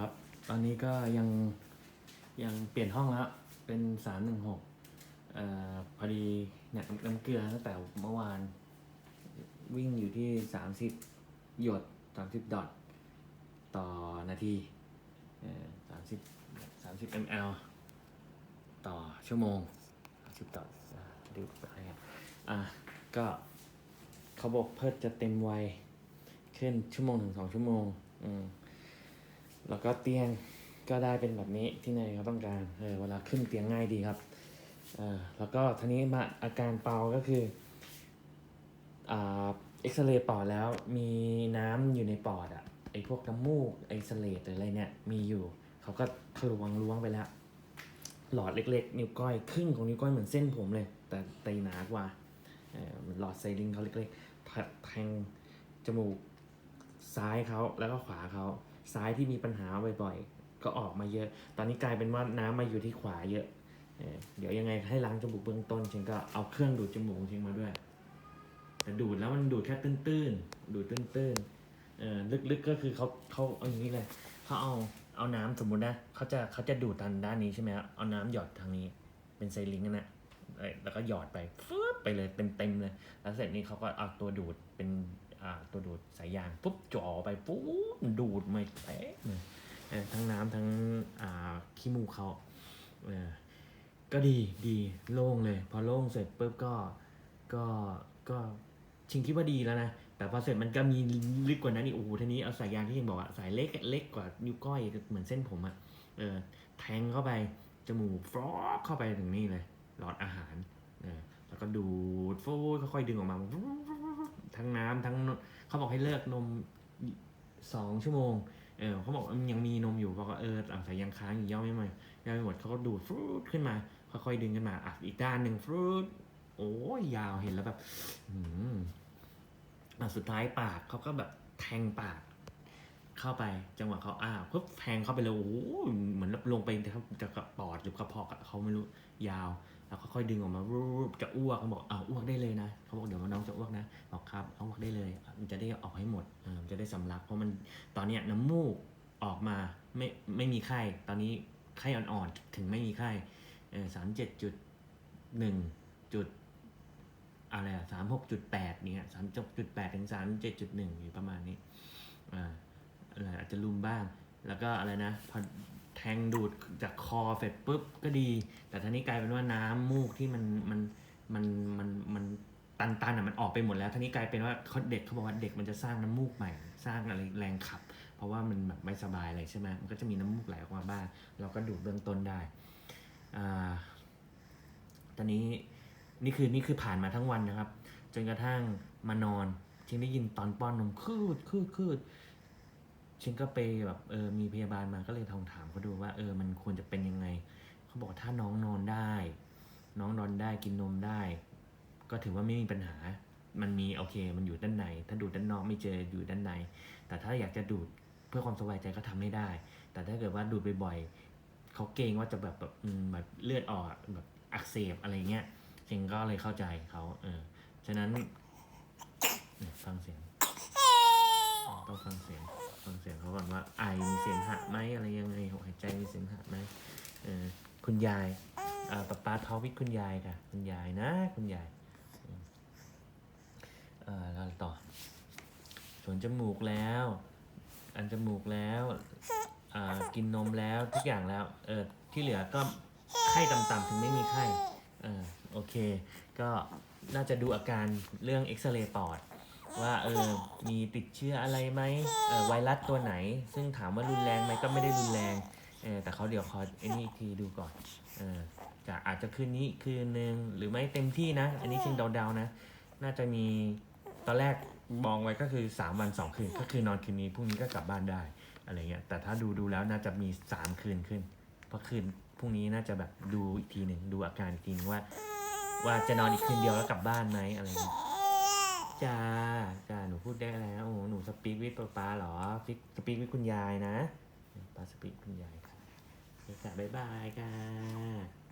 ครับ ตอนนี้ก็ยังยังเปลี่ยนห้องแล้ว เป็นสามหนึ่งหกเอ่อพอดีเนี่ยน้ำเกลือตั้งแต่เมื่อวาน วิ่งอยู่ที่สามสิบหยดสามสิบดอทต่อนาทีสามสิบสามสิบ ml ต่อชั่วโมงสามสิบดอทอะไปอะก็เขาบอกเพิดจะเต็มวัยขึ้นชั่วโมงถึงสองชั่วโมง อืม แล้วก็เตียงก็ได้เป็นแบบนี้ที่นายเขาต้องการเออเวลาขึ้นเตียงง่ายดีครับเออแล้วก็ทีนี้มาอาการเปาก็คืออ่าเอ็กซเรย์ปอดแล้วมีน้ำอยู่ในปอดอะไอพวกน้ำมูกไอสเลตหรืออะไรเนี่ยมีอยู่เขาก็ทะลวงล้วงไปแล้วหลอดเล็กๆ นิ้วก้อยครึ่งของนิ้วก้อยเหมือนเส้นผมเลย แต่ตีหนากว่าเออหลอดไซลิงเขาเล็กๆแทแทงจมูกซ้ายเขาแล้วก็ขวาเขา ซ้ายที่มีปัญหาบ่อยๆ ก็ออกมาเยอะ ตอนนี้กลายเป็นว่าน้ำมาอยู่ที่ขวาเยอะ เดี๋ยวยังไงให้ล้างจมูกเบื้องต้นเชงก็เอาเครื่องดูดจมูกเชงมาด้วย แต่ดูดแล้วมันดูดแค่ตื้นๆ ดูดตื้นๆ เออลึกๆก็คือเขาเขาเอาอย่างนี้เลยเขาเอาเอาน้ำสมมุตินะเขาจะเขาจะดูดทางด้านนี้ใช่ไหมครับเอาน้ำหยอดทางนี้เป็นไซลิงก์นั่นแหละเอ้ยแล้วก็หยอดไปฟึ๊บไปเลยเต็มๆเลย แล้วเสร็จนี้เขาก็เอาตัวดูดเป็น ตัวดูดสายยางปุ๊บจ่อไปปุ๊บดูดมาเป๊ะเลยเออทั้งน้ำทั้งอ่าขี้มูกเขาเออก็ดีดีโล่งเลย พอโล่งเสร็จปุ๊บก็ก็ก็ชิงคิดว่าดีแล้วนะแต่พอเสร็จมันก็มีลึกกว่านั้นอีกโอ้โหทีนี้เอาสายยางที่ยังบอกอะสายเล็กเล็กกว่านิ้วก้อยเหมือนเส้นผมอะเออแทงเข้าไปจมูกฟรอกเข้าไปถึงนี่เลยหลอดอาหารเออแล้วก็ดูดฟูค่อยๆดึงออกมา ทั้งน้ำทั้งเขาบอกให้เลิกนมสองชั่วโมงเออเขาบอกมันยังมีนมอยู่บอกว่าเออหลังจากยังค้างอยู่ย่อไม่หมดย่อไม่หมดเขาก็ดูดฟรุดขึ้นมาค่อยๆดึงขึ้นมาอะอีกด้านหนึ่งฟรุดโอ้ยยาวเห็นแล้วแบบ อืมอะสุดท้ายปากเขาก็แบบแทงปาก เข้าไปจังหวะเขาอ้าปุ๊บแทงเข้าไปเลยโอ้โหเหมือนลงไปจะกระปอดหรือกระเพาะเขาไม่รู้ยาว แล้วค่อยดึงออกมารูปจะอ้วกเขาบอกอ้าวอ้วกได้เลยนะเขาบอกเดี๋ยวน้องจะอ้วกนะบอกครับเอาอ้วกได้เลยมันจะได้ออกให้หมดมันจะได้สำลักเพราะมันตอนเนี้ยน้ำมูกออกมาไม่ไม่มีไข้ตอนนี้ไข้อ่อนๆถึงไม่มีไข้สามเจ็ดจุดหนึ่งจุดอะไรอะสามหกจุดแปดเนี่ยสามจุดแปดถึงสามเจ็ดจุดหนึ่งอยู่ประมาณนี้ จจะลุมบ้าง แล้วก็อะไรนะพอแทงดูดจากคอเสร็จปุ๊บก็ดี แต่ทีนี้กลายเป็นว่าน้ำมูกที่มันมันมันมันมันตันตันอะมันออกไปหมดแล้วทีนี้กลายเป็นว่าเขาเด็กเขาบอกว่าเด็กมันจะสร้างน้ำมูกใหม่ สร้างอะไรแรงขับ เพราะว่ามันแบบไม่สบายอะไรใช่ไหมมันก็จะมีน้ำมูกไหลออกมาบ้าง เราก็ดูดเบื้องต้นได้อ่าตอนนี้นี่คือนี่คือผ่านมาทั้งวันนะครับ จนกระทั่งมานอนชิงได้ยินตอนป้อนนมคืดคืดคืด ฉันก็ไปแบบเออมีพยาบาลมาก็เลยทองถามเขาดูว่าเออมันควรจะเป็นยังไง เขาบอกถ้าน้องนอนได้ น้องนอนได้กินนมได้ ก็ถือว่าไม่มีปัญหา มันมีโอเค มันอยู่ด้านใน ถ้าดูดด้านนอกไม่เจออยู่ด้านใน แต่ถ้าอยากจะดูดเพื่อความสบายใจก็ทำไม่ได้ แต่ถ้าเกิดว่าดูดบ่อยๆเขาเกรงว่าจะแบบแบบแบบเลือดออกแบบอักเสบอะไรเงี้ยเชงก็เลยเข้าใจเขาเออฉะนั้นเนี่ยฟังเสียงต้องฟังเสียง ฟังเสียงเขาก่อนว่าไอมีเสียงหะไหมอะไรยังไงหายใจมีเสียงหะไหมเออคุณยายอ่าป๊าป๊าท้องวิทคุณยายค่ะ คุณยายนะ คุณยายอืมเอ่าแล้วต่อสวนจมูกแล้ว อันจมูกแล้วอ่ากินนมแล้วทุกอย่างแล้วเออที่เหลือก็ไข้ต่ำๆถึงไม่มีไข้เออโอเค ก็น่าจะดูอาการเรื่องเอ็กซเรย์ปอด ว่าเออมีติดเชื้ออะไรไหมเออไวรัสตัวไหน ซึ่งถามว่ารุนแรงไหมก็ไม่ได้รุนแรงเออแต่เขาเดี๋ยวขอไอ้นี่อีกทีดูก่อนเออจะอาจจะคืนนี้คืนนึงหรือไม่เต็มที่นะ อันนี้ชิงเดาๆนะ น่าจะมีตอนแรกมองไว้ก็คือ 3 วัน 2 คืน ก็คือนอนคืนนี้พรุ่งนี้ก็กลับบ้านได้อะไรเงี้ยแต่ถ้าดูดูแล้วน่าจะมี 3 คืนขึ้น เพราะคืนพรุ่งนี้น่าจะแบบดูอีกทีหนึ่งดูอาการอีกทีหนึงว่า ว่าจะนอนอีกคืนเดียวแล้วกลับบ้านไหมอะไรเงี้ย จ้าจ้าหนูพูดได้แล้วโอ้โหหนูสปีกวิทป้าป้าเหรอฟิกสปีกวิทคุณยายนะป้าสปีกคุณยายค่ะโอเคค่ะบ๊ายบายค่ะ